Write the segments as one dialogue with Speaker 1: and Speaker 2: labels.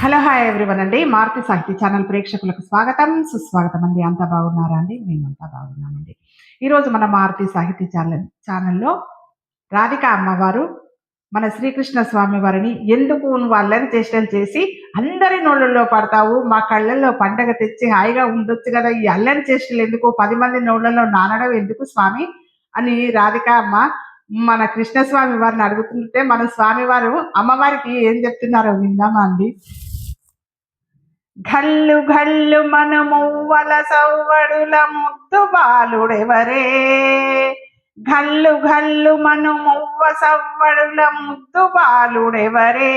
Speaker 1: Hello hi everyone అండి. మారుతి సాహితీ channel ప్రేక్షకులకు స్వాగతం. సుస్వాగతం అండి. అంతా బాగున్నారా అండి? మేమంతా బాగున్నామండి. ఈరోజు మన మారుతి సాహితీ ఛానల్ ఛానల్లో రాధిక అమ్మవారు మన శ్రీకృష్ణ స్వామి వారిని ఎందుకు నువ్వు అల్లరి చేష్టలు చేసి అందరి నోళ్ళల్లో పడతావు? మా కళ్ళల్లో పండగ తెచ్చి హాయిగా ఉండొచ్చు కదా. ఈ అల్లరి చేష్టలు ఎందుకు? పది మంది నోళ్ళల్లో నానడం ఎందుకు స్వామి? అని రాధిక అమ్మ మన కృష్ణస్వామి వారిని అడుగుతుంటే మన స్వామివారు అమ్మవారికి ఏం చెప్తున్నారో విందామా అండి? ఘల్లు ఘల్లు మనుమువ్వల సవ్వడుల ముద్దు బాలుడెవరే? ఘల్లు ఘల్లు మనుమువ్వ సవ్వడుల ముద్దు బాలుడెవరే?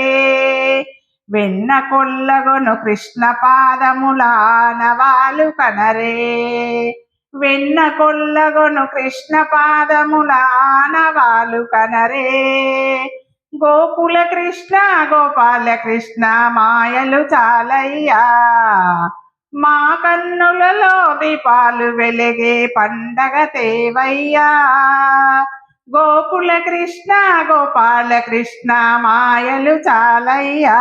Speaker 1: వెన్న కొల్లగొను కృష్ణ పాదములానవాలు కనరే. వెన్న కొల్లగొను కృష్ణ పాదములానవాలు కనరే. గోకుల కృష్ణ గోపాల కృష్ణ మాయలు చాలయ్యా. మా కన్నులలో దీపాలు వెలిగే పండగ తేవయ్యా. గోకుల కృష్ణ గోపాల కృష్ణ మాయలు చాలయ్యా.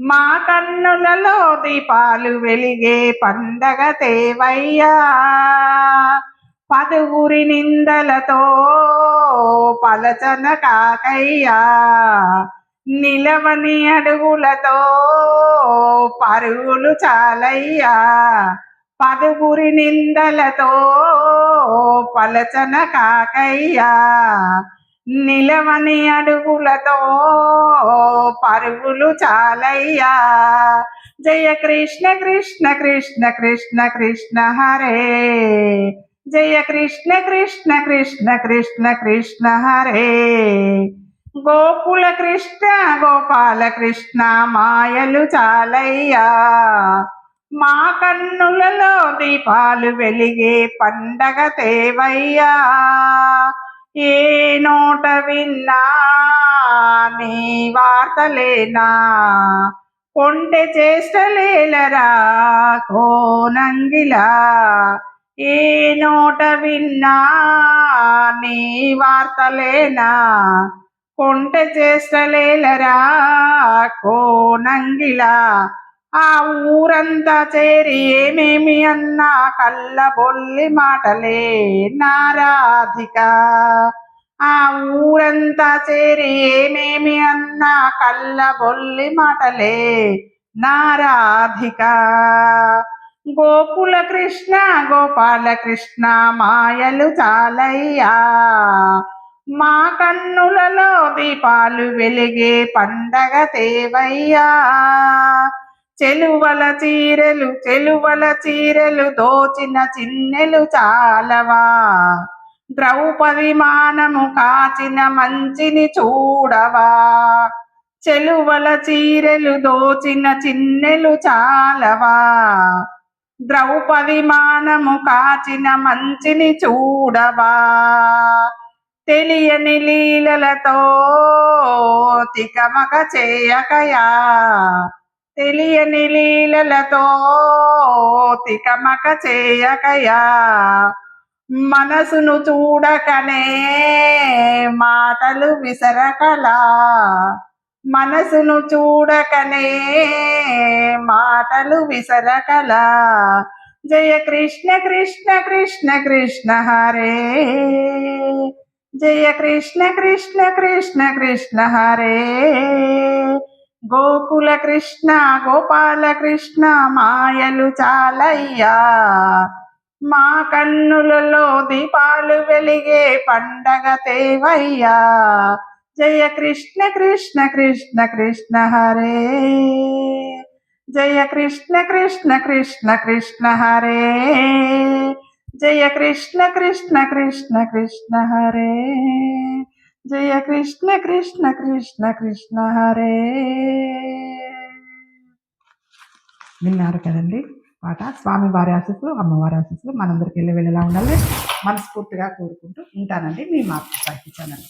Speaker 1: మా కన్నులలో దీపాలు వెలిగే పండగ తేవయ్యా. పదుగురి నిందలతో పలచన కాకయ్యా. నిలవని అడుగులతో పరుగులు చాలయ్యా. పదుగురి నిందలతో పలచన కాకయ్యా. నిలవని అడుగులతో పరుగులు చాలయ్యా. జయ కృష్ణ కృష్ణ కృష్ణ కృష్ణ కృష్ణ హరే. జయ కృష్ణ కృష్ణ కృష్ణ కృష్ణ కృష్ణ హరే. గోకుల కృష్ణ గోపాల కృష్ణ మాయలు చాలయ్యా. మా కన్నులలో దీపాలు వెలిగే పండగ తేవయ్యా. ఏ నోట విన్నా నీ వార్తలేనా కొంటె చేష్టలేలరా కోనంగిలా ఏ నోట విన్నా నీ వార్తలేనా? కొంట చేస్తలేలరా కోనంగిలా ఆ ఊరంతా చేరి ఏమేమి అన్నా కళ్ళ బొల్లి మాటలే నారాధిక. ఆ ఊరంతా చేరి ఏమేమి అన్నా కళ్ళ బొల్లి మాటలే నారాధిక. గోకుల కృష్ణ గోపాల కృష్ణ మాయలు చాలయ్యా. మా కన్నులలో దీపాలు వెలిగే పండగ తేవయ్యా. చెలువల చీరలు చెలువల చీరలు దోచిన చిన్నెలు చాలవా. ద్రౌపది మానము కాచిన మంచిని చూడవా. చెలువల చీరలు దోచిన చిన్నెలు చాలవా. ద్రౌపది మానము కాచిన మంచిని చూడవా? తెలియని లీలలతో తికమక చేయకయా? తెలియని లీలలతో తికమక చేయకయా? మనసును చూడకనే మాటలు విసరకలా? మనసును చూడకనే మాటలు విసరకలా. జయ కృష్ణ కృష్ణ కృష్ణ కృష్ణ హరే. జయ కృష్ణ కృష్ణ కృష్ణ కృష్ణ హరే. గోకుల కృష్ణ గోపాల కృష్ణ మాయలు చాలయ్యా. మా కన్నులలో దీపాలు వెలిగే పండగ తేవయ్యా. జయ కృష్ణ కృష్ణ కృష్ణ కృష్ణ హరే జయ కృష్ణ కృష్ణ కృష్ణ కృష్ణ హరే జయ కృష్ణ కృష్ణ కృష్ణ కృష్ణ హరే జయ కృష్ణ కృష్ణ కృష్ణ కృష్ణ హరే విన్నారు కదండి పాట స్వామి వారి ఆశీస్సులు అమ్మవారి ఆశీస్సులు మనందరికి వెళ్ళి వెళ్ళేలా ఉండాలి మనస్ఫూర్తిగా కోరుకుంటూ ఉంటానండి మీ మార్పు సాహిత్య ఛానల్